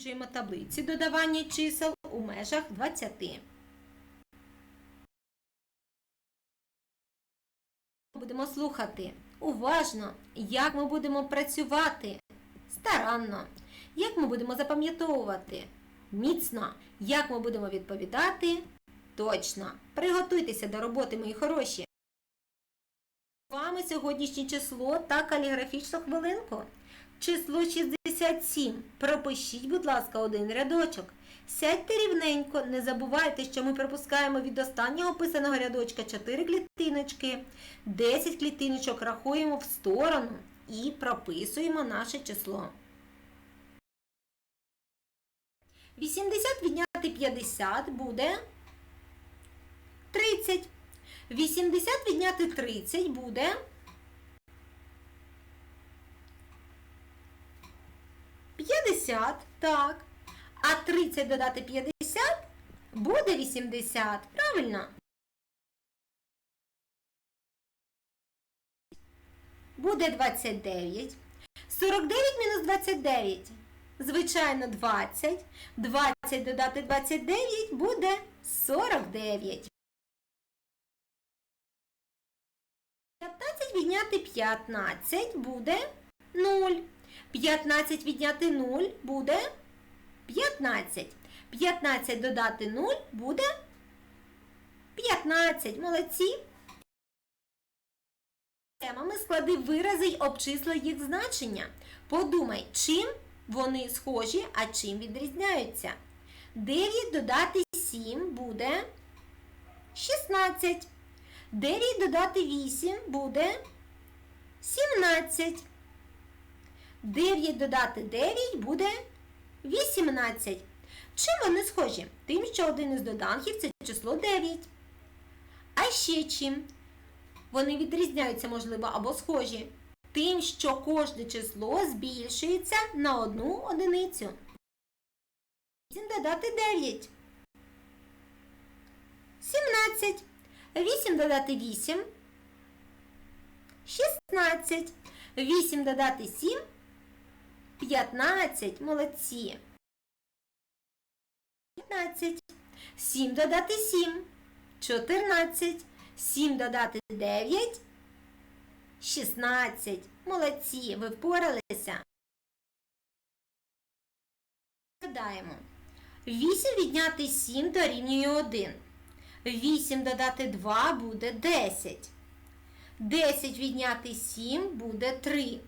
Досліджуємо таблиці додавання чисел у межах 20. Будемо слухати уважно, як ми будемо працювати старанно, як ми будемо запам'ятовувати міцно, як ми будемо відповідати точно. Приготуйтеся до роботи, мої хороші. З вами сьогоднішнє число та каліграфічну хвилинку. Число 67. Пропишіть, будь ласка, один рядочок. Сядьте рівненько, не забувайте, що ми пропускаємо від останнього писаного рядочка 4 клітиночки, 10 клітиночок рахуємо в сторону і прописуємо наше число. 80 відняти 50 буде 30. 80 відняти 30 буде 50, так. А 30 додати 50 буде 80. Правильно? Буде 29. 49 мінус 29. Звичайно, 20. 20 додати 29 буде 49. 15 відняти 15 буде 0. 15 відняти 0 буде 15. 15 додати 0 буде 15. Молодці. Темами склади вирази й обчисли їх значення. Подумай, чим вони схожі, а чим відрізняються. 9 додати 7 буде 16. 9 додати 8 буде 17. 9 додати 9 буде 18. Чим вони схожі? Тим, що один із доданків це число 9. А ще чим? Вони відрізняються, можливо, або схожі. Тим, що кожне число збільшується на одну одиницю. 8 додати 9. 17. 8 додати 8. 16. 8 додати 7. 15. Молодці. 15. 7 додати 7. 14. 7 додати 9. 16. Молодці. Ви впоралися. Гадаємо. 8 відняти 7 дорівнює 1. 8 додати 2 буде 10. 10 відняти 7 буде 3.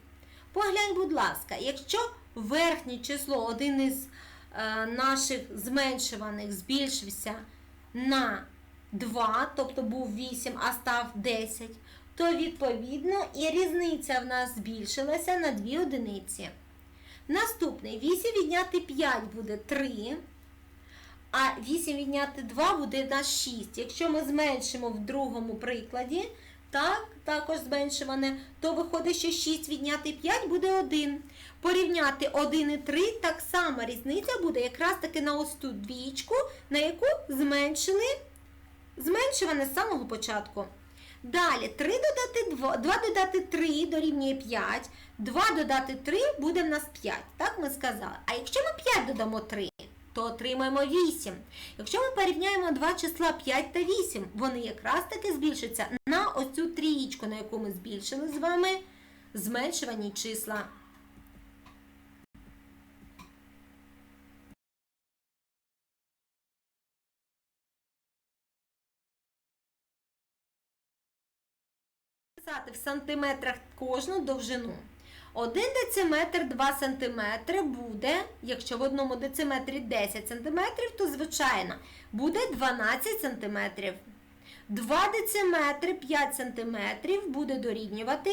Поглянь, будь ласка, якщо верхнє число, один із е, наших зменшуваних, збільшився на 2, тобто був 8, а став 10, то відповідно і різниця в нас збільшилася на 2 одиниці. Наступний 8 відняти 5 буде 3. А 8 відняти 2 буде на 6. Якщо ми зменшимо в другому прикладі, так, також зменшуване, то виходить, що 6 відняти 5 буде 1. Порівняти 1 і 3, так само різниця буде якраз таки на ось ту двічку, на яку зменшили зменшуване з самого початку. Далі 3 додати 2, 2 додати 3 дорівнює 5, 2 додати 3 буде в нас 5. Так ми сказали. А якщо ми 5 додамо 3, то отримаємо 8. Якщо ми порівняємо два числа 5 та 8, вони якраз таки збільшаться на ось цю трієчку, на яку ми збільшили з вами зменшувані числа. В сантиметрах кожну довжину. 1 дециметр 2 см буде, якщо в одному дециметрі 10 см, то звичайно буде 12 см. 2 дециметри 5 см буде дорівнювати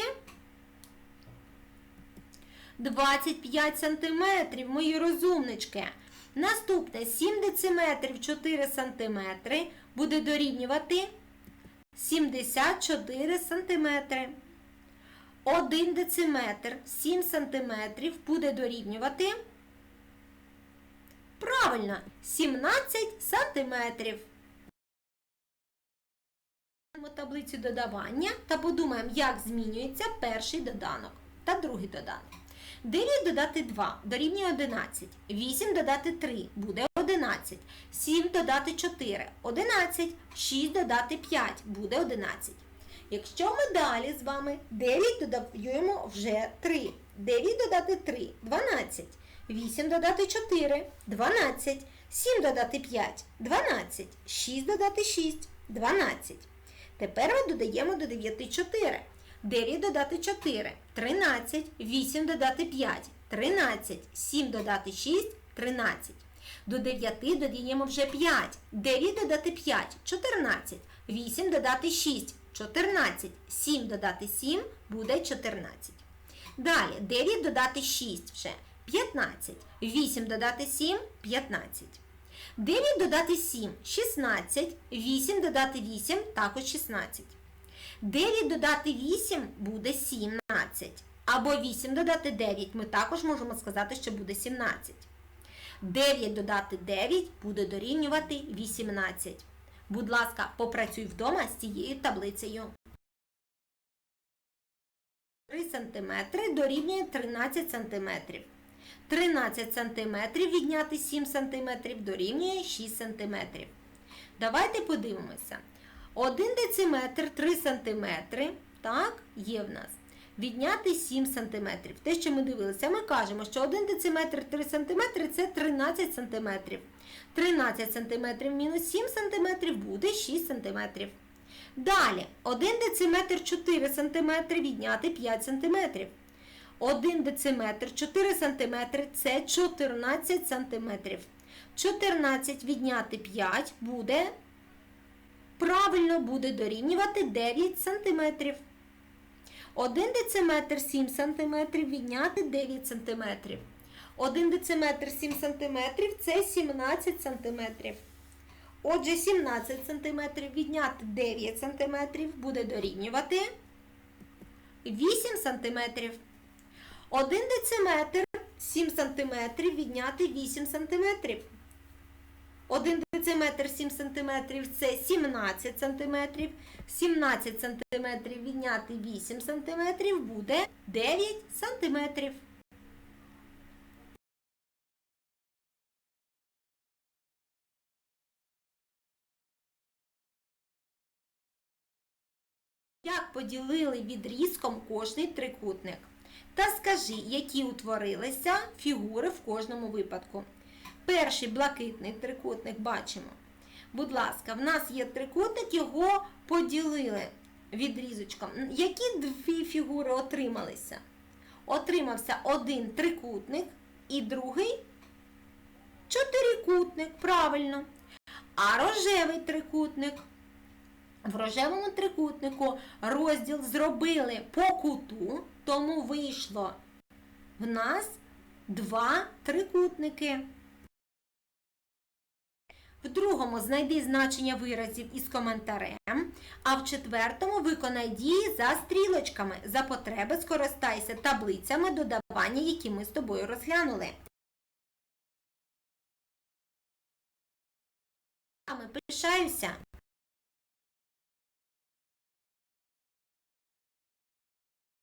25 см, мої розумнички. Наступне 7 дециметрів 4 см буде дорівнювати 74 см. 1 дециметр 7 сантиметрів буде дорівнювати. Правильно, 17 сантиметрів. Таблицю додавання та подумаємо, як змінюється перший доданок та другий доданок. 9 додати 2 дорівнює 11. 8 додати 3 буде 11. 7 додати 4 11. 6 додати 5 буде 11. Якщо ми далі з вами 9 додаємо вже 3. 9 додати 3 12. 8 додати 4 12. 7 додати 5 12. 6 додати 6 12. Тепер ми додаємо до 9 4. 9 додати 4 13. 8 додати 5 13. 7 додати 6 13. До 9 додаємо вже 5. 9 додати 5 14. 8 додати 6 14. 7 додати 7 буде 14. Далі 9 додати 6 вже 15. 8 додати 7 15. 9 додати 7 16. 8 додати 8 також 16. 9 додати 8 буде 17. Або 8 додати 9 ми також можемо сказати, що буде 17. 9 додати 9 буде дорівнювати 18. Будь ласка, попрацюй вдома з цією таблицею. 3 см дорівнює 13 см. 13 см відняти 7 см дорівнює 6 см. Давайте подивимося. 1 дециметр 3 см. Так, є в нас. Відняти 7 см. Те, що ми дивилися, ми кажемо, що 1 дециметр 3 см це 13 см. 13 см мінус 7 см буде 6 см. Далі, 1 дециметр 4 см відняти 5 см. 1 дециметр 4 см це 14 см. 14 відняти 5 буде, правильно буде дорівнювати 9 см. 1 дециметр 7 см відняти 9 см. 1 дециметр 7 см це 17 см. Отже, 17 см відняти 9 см буде дорівнювати 8 см. 1 дециметр 7 см відняти 8 см. 1 дециметр 7 см це 17 см. 17 см відняти 8 см буде 9 см. Як поділили відрізком кожний трикутник? Та скажи, які утворилися фігури в кожному випадку. Перший блакитний трикутник бачимо. Будь ласка, в нас є трикутник, його поділили відрізочком. Які дві фігури отрималися? Отримався один трикутник і другий чотирикутник, правильно. А рожевий трикутник. В рожевому трикутнику розділ зробили по куту, тому вийшло в нас два трикутники. В другому знайди значення виразів із коментарем, а в четвертому виконай дії за стрілочками. За потреби скористайся таблицями додавання, які ми з тобою розглянули. Пишаюся.